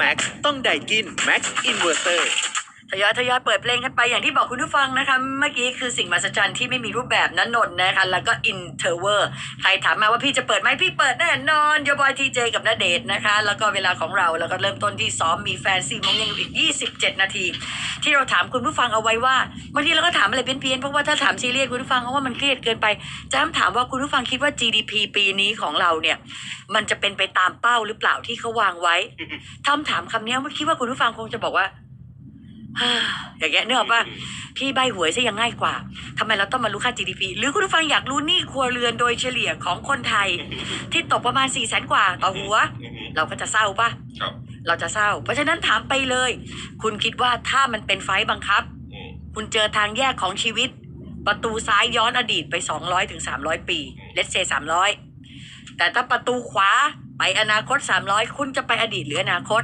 Max ต้องไดกิน Max Inverter ทยอยทยอยเปิดเพลงกันไปอย่างที่บอกคุณผู้ฟังนะคะเมื่อกี้คือสิ่งมหัศจรรย์ที่ไม่มีรูปแบบนั้นนนท์นะคะแล้วก็อินเทอร์เวอร์ใครถามมาว่าพี่จะเปิดไหมพี่เปิดแน่นอนโยบอยทีเจกับนาเดชน์นะคะ แล้วก็เวลาของเราแล้วก็เริ่มต้นที่ซ้อมมีแฟนสี่โมงยังอยู่อีก 27 นาที ที่เราถามคุณผู้ฟังเอาไว้ว่าบางทีเราก็ถามอะไรเพี้ยนๆเพราะว่าถ้าถามซีเรียสคุณผู้ฟังเพราะว่ามันเครียดเกินไปจะถามว่าคุณผู้ฟังคิดว่า GDP ปีนี้ของเราเนี่ยมันจะเป็นไปตามเป้าหรือเปล่าที่เขาวางไว้ทำถามคำเนี้ยว่าคิดว่าคุณผู้ฟังคงจะบอกว่าฮ่า อย่างเงี้ยเนื้ออกป่ะพี่ใบหวยซะยังง่ายกว่าทำไมเราต้องมารู้ค่า GDP หรือคุณผู้ฟังอยากรู้หนี้ครัวเรือนโดยเฉลี่ยของคนไทย ที่ตกประมาณ4ี่แสนกว่าต่อหัวอืมเราก็จะเศร้าป่ะครับเราจะเศร้า เพราะฉะนั้นถามไปเลย คุณคิดว่าถ้ามันเป็นไฟต์บังคับอืมคุณเจอทางแยกของชีวิต ประตูซ้ายย้อนอดีตไป 200ถึง300 ปีเลตเซ300 แต่ถ้าประตูขวาไปอนาคต 300 คุณจะไปอดีตหรืออนาคต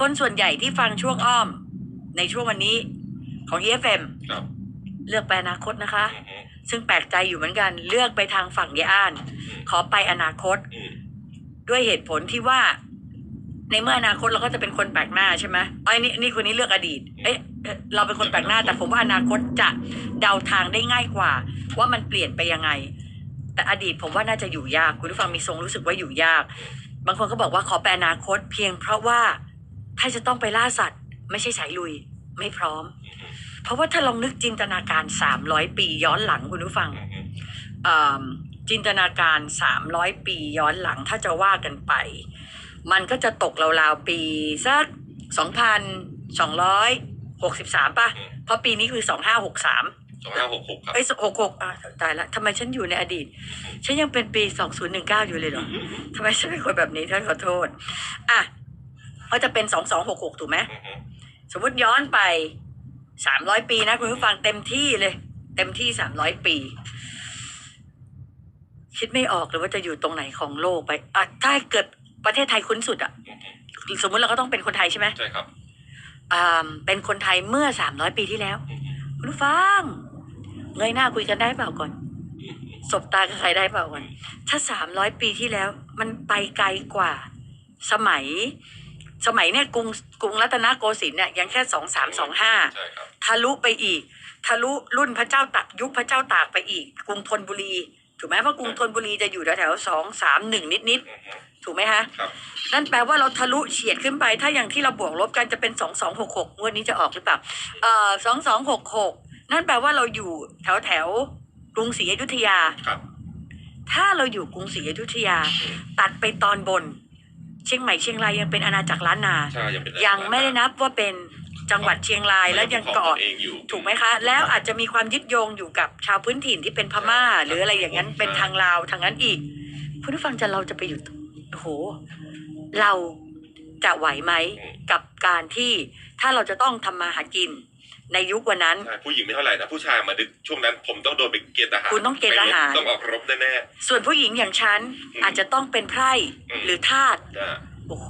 คนส่วนใหญ่ที่ฟังช่วงอ้อม ในช่วงวันนี้ของ EFM ครับเลือกไปอนาคตนะคะ อืมอืมซึ่งแปลกใจอยู่เหมือนกัน เลือกไปทางฝั่งเยอ้านขอไปอนาคต อืมด้วยเหตุผลที่ว่า ในเมื่ออนาคตเราก็จะเป็นคนแปลกหน้าใช่ไหมไอ้ยนี่นี่คนนี้เลือกอดีต เอ๊ะเอ๊ะเราเป็นคนแปลกหน้า แต่ผมว่าอนาคตจะเดาทางได้ง่ายกว่า ว่ามันเปลี่ยนไปยังไง แต่อดีตผมว่าน่าจะอยู่ยาก คุณผู้ฟังมีทรงรู้สึกว่าอยู่ยาก บางคนก็บอกว่าขอไปอนาคต เพียงเพราะว่าถ้าจะต้องไปล่าสัตว์ ไม่ใช่สายลุย ไม่พร้อม เพราะว่าถ้าลองนึกจินตนาการ300ปีย้อนหลังคุณผู้ฟังอืมอืมเอ่อจินตนาการ300ปีย้อนหลังถ้าจะว่ากันไป มันก็จะตกราวๆปีสัก2,263ป่ะ เพราะปีนี้คือ2563สองห้าหกหกครับเอ้ย66อะตายละทำไมฉันอยู่ในอดีต ฉันยังเป็นปี2019อยู่เลยเหรอทำไมฉันเป็นคนแบบนี้ท่านขอโทษ อะก็จะเป็น2266ถูกไหมอืมอืม สมมติย้อนไปสามร้อยปีนะคุณผู้ฟังเต็มที่เลย เต็มที่สามร้อยปี คิดไม่ออกเลยว่าจะอยู่ตรงไหนของโลกไปอะถ้าเกิดประเทศไทยคุ้นสุดอะอืมอืมสมมุติเราก็ต้องเป็นคนไทยใช่ไหมใช่ครับอ่าเป็นคนไทยเมื่อสามร้อยปีที่แล้วอืมอืมคุณผู้ฟัง เงยหน้าคุยกันได้เปล่าก่อนอืมอืมสบตากับใครได้เปล่าก่อนถ้าสามร้อยปีที่แล้ว มันไปไกลกว่าสมัย สมัยเนี่ยกรุงกรุงรัตนโกสินทร์เนี่ยยังแค่สองสามสองห้าใช่ครับ ทะลุไปอีก ทะลุรุ่นพระเจ้าตากยุคพระเจ้าตากไปอีก กรุงธนบุรี ถูกไหมเพราะกรุงธนบุรีจะอยู่แถวๆสองสามหนึ่งนิดอืมอืมๆถูกไหมฮะครับ นั่นแปลว่าเราทะลุเฉียดขึ้นไป ถ้าอย่างที่เราบวกลบกันจะเป็นสองสองหกหกงวดนี้จะออกหรือเปล่าเอ่อสองสองหกหกนั่นแปลว่าเราอยู่แถวแถวๆกรุงศรีอยุธยา ครับ ถ้าเราอยู่กรุงศรีอยุธยา อืม ตัดไปตอนบน เชียงใหม่เชียงรายยังเป็นอาณาจักรล้านนา ใช่ยังเป็นยังไม่ได้นับว่าเป็นจังหวัดเชียงรายและยังของเกาะตนเองอยู่ ถูกไหมคะ แล้วอาจจะมีความยึดโยงอยู่กับชาวพื้นถิ่นที่เป็นพม่า หรืออะไรอย่างนั้นเป็นทางลาวทางนั้นอีกคุณผู้ฟังจะเราจะไปอยู่ตรงโอ้โห เราจะไหวไหมกับการที่ถ้าเราจะต้องทำมาหากิน ในยุควันนั้น ใช่ผู้หญิงไม่เท่าไหร่นะผู้ชายมาดึกช่วงนั้น ผมต้องโดนไปเกณฑ์ทหารคุณต้องเกณฑ์ทหาร ไปบต้องออกรบแน่ ส่วนผู้หญิงอย่างฉันอืมอาจจะต้องเป็นไพร่อืม หรือทาสๆอ่าโอ้โห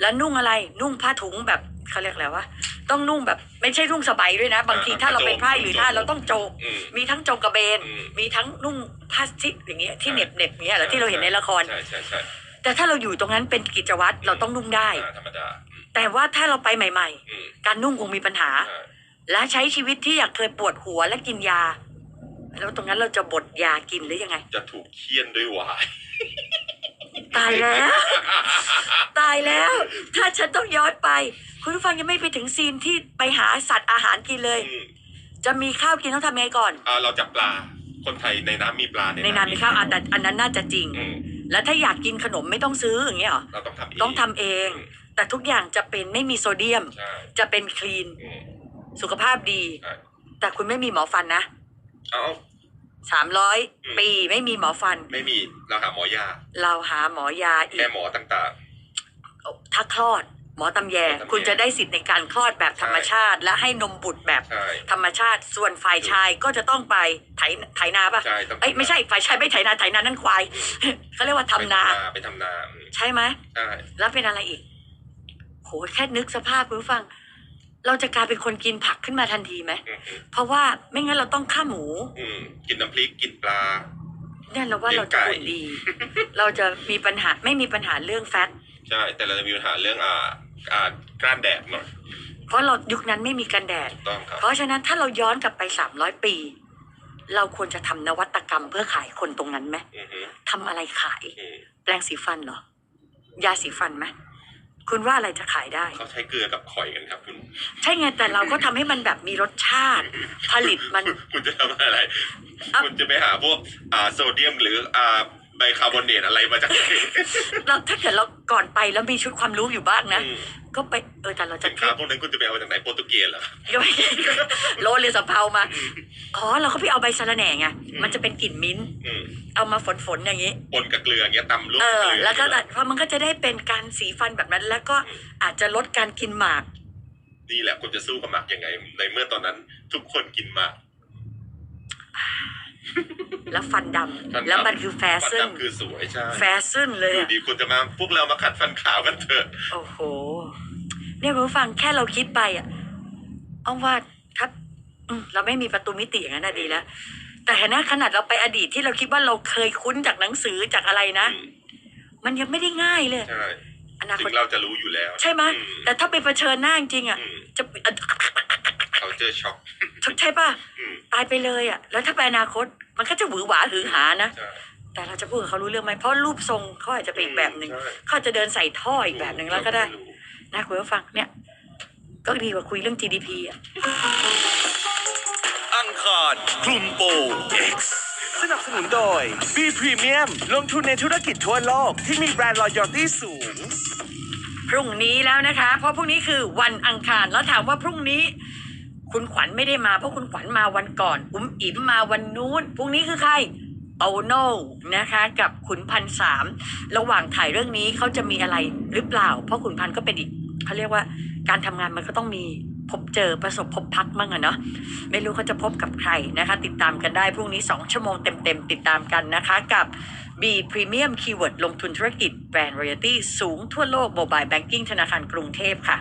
แล้วนุ่งอะไรนุ่งผ้าถุงแบบเขาเรียกอะไรวะต้องนุ่งแบบไม่ใช่นุ่งสบายด้วยนะ บางทีถ้าเราเป็นไพร่หรือทาสเราต้องโจกอืม มีทั้งโจงกระเบน อืม มีทั้งนุ่งผ้าซิกอย่างเงี้ยที่ใช่เหน็บเหน็บๆเงี้ยเหรอที่เราเห็นในละคร ใช่ใช่ใช่แต่ถ้าเราอยู่ตรงนั้นเป็นกิจวัตรเราต้องนุ่งได้ อ่าธรรมดาอืมแต่ว่าถ้าเราไปใหม่ อืมๆ การนุ่งคงมีปัญหาใช่ และใช้ชีวิตที่อยากเคยปวดหัวและกินยา แล้วตรงนั้นเราจะบดยากินหรือยังไง จะถูกเคี่ยนด้วยวาย ตายแล้ว ตายแล้ว ถ้าฉันต้องย้อนไป คุณผู้ฟังยังไม่ไปถึงซีนที่ไปหาสัตว์อาหารกินเลย อืมจะมีข้าวกินต้องทำยังไงก่อน อ่าเราจับปลา คนไทยในน้ำมีปลาในน้ำมีข้าวอะแต่อันนั้นน่าจะจริง อืมแล้วถ้าอยากกินขนมไม่ต้องซื้ออย่างเงี้ยเหรอ เราต้องทำเองต้องทำเอง แต่ทุกอย่างจะเป็นไม่มีโซเดียม ใช่จะเป็นคลีน อืม สุขภาพดี ใช่ แต่คุณไม่มีหมอฟันนะเอาสามร้อยอืมปีไม่มีหมอฟัน ไม่มีเราหาหมอยาเราหาหมอยาอีแม่กหมอต่าง ถ้าคลอด หมอตำแย หมอตำแย คุณจะได้สิทธิ์ในการคลอดแบบธรรมชาติ และให้นมบุตรแบบๆ ใช่ ธรรมชาติส่วนฝ่ายชายก็จะต้องไปไถไถนาปะใช่ต้องเอ้ยไม่ใช่ฝ่ายชายไม่ไถนาไถนานั่นควาย เขาเรียกว่าทำนา ไปทำนาอืมใช่ไหมใช่ แล้วเป็นอะไรอีก โหแค่นึกสภาพคุณผู้ฟัง เราจะกลายเป็นคนกินผักขึ้นมาทันทีไหม อืมอืมเพราะว่าไม่งั้นเราต้องฆ่าหมู อืมกินน้ำพริกกินปลา เนี่ยเราว่าเลี้ยงเราจะไก่หุ่นดี เราจะมีปัญหาไม่มีปัญหาเรื่องแฟต ใช่ แต่เราจะมีปัญหาเรื่องอ่าอ่ากล้านแดดหน่อยเพราะเรายุคนั้นไม่มีกันแดด ถูกต้องครับ เพราะฉะนั้นถ้าเราย้อนกลับไปสามร้อยปี เราควรจะทำนวัตกรรมเพื่อขายคนตรงนั้นไหมอือฮึทำอะไรขาย อืมแปรงสีฟันเหรอ ยาสีฟันไหม คุณว่าอะไรจะขายได้ เขาใช้เกลือกับข่อยกันครับคุณ ใช่ไงแต่เราก็ทำให้มันแบบมีรสชาติ ผลิตมัน คุณจะทำอะไร อะ คุณจะไปหาพวกอ่าโซเดียมหรืออ่า ไบคาร์บอเนตอะไรมาจากไหน เราถ้าเกิดเราก่อนไปแล้วมีชุดความรู้อยู่บ้างนะ อืม ก็ไปเออแต่เราจะสินค้าพวกนั้นคุณจะไปเอามาจากไหนโปรตุเกสเหรอ ก็ไม่โรยเรือสำเภามาอ๋อเราก็ไปเอาใบสะระแหน่ไงมันจะเป็นกลิ่นมิ้นท์อืมเอามาฝนๆอย่างนี้ ปนกับเกลืออย่างเงี้ยตำลูกเอเกอลือแล้วก็เพราะมันก็จะได้เป็นการสีฟันแบบนั้น แล้วก็อาจจะลดการกินหมาก นี่แหละคุณจะสู้กับหมักยังไง ในเมื่อตอนนั้น ทุกคนกินหมาก แล้วฟันดฟันำดำแล้วมันคือแฟฟันชั่นดำคือสวยใช่แฟชั่นเลยอยู่อะดีคุณจะมาพวกเรามาขัดฟันขาวกันเถอะโอ้โห เนี่ยคุณผู้ฟังแค่เราคิดไปอะเอาว่าถ้าอืมเราไม่มีประตูมิติอย่างนั้นนะดีแล้วแต่เห็นนะขนาดเราไปอดีตที่เราคิดว่าเราเคยคุ้นจากหนังสือจากอะไรนะอืมมันยังไม่ได้ง่ายเลยใช่อนาคถึตงเราจะรู้อยู่แล้ว ใช่ไหมอืแต่ถ้าไปเผชิญหน้าจริงๆอะอืมจะ เขาเจอช็อกใช่ป่ะอืมตายไปเลยอะ แล้วถ้าไปอนาคต มันก็จะหวือหวาหือหานะใช่แต่เราจะพูดกับเขารู้เรื่องไหมเพราะรูปทรงเขาอาจจะเป็นอีกแบบหนึ่งใช่เขาอาจจะเดินใส่ท่ออีกแบบหนึ่งแล้วก็ได้ม่รู้นะคุณผู้ฟังเนี่ย ก็ดีกว่าคุยเรื่อง GDP อะอังคารคลุมโปง X สนับสนุนโดย B Premium ลงทุนในธุรกิจทั่วโลกที่มีแบรนด์ loyalty สูง พรุ่งนี้แล้วนะคะ เพราะพรุ่งนี้คือวันอังคารแล้วถามว่าพรุ่งนี้ คุณขวัญไม่ได้มาเพราะคุณขวัญมาวันก่อน อุ้มอิ๋มมาวันนู้นพรุ่งนี้คือใครโตโน่นะคะ กับขุนพันสามระหว่างถ่ายเรื่องนี้เขาจะมีอะไรหรือเปล่า เพราะขุนพันก็เป็นอีกเขาเรียกว่าการทำงานมันก็ต้องมีพบเจอประสบพบพักมั่งอะเนาะไม่รู้เขาจะพบกับใครนะคะ ติดตามกันได้พรุ่งนี้ 2 ชั่วโมงเต็มๆ ติดตามกันนะคะกับ B Premium Keyword ลงทุนธุรกิจแบรนด์ Royalty สูงทั่วโลก Mobile Banking ธนาคารกรุงเทพค่ะ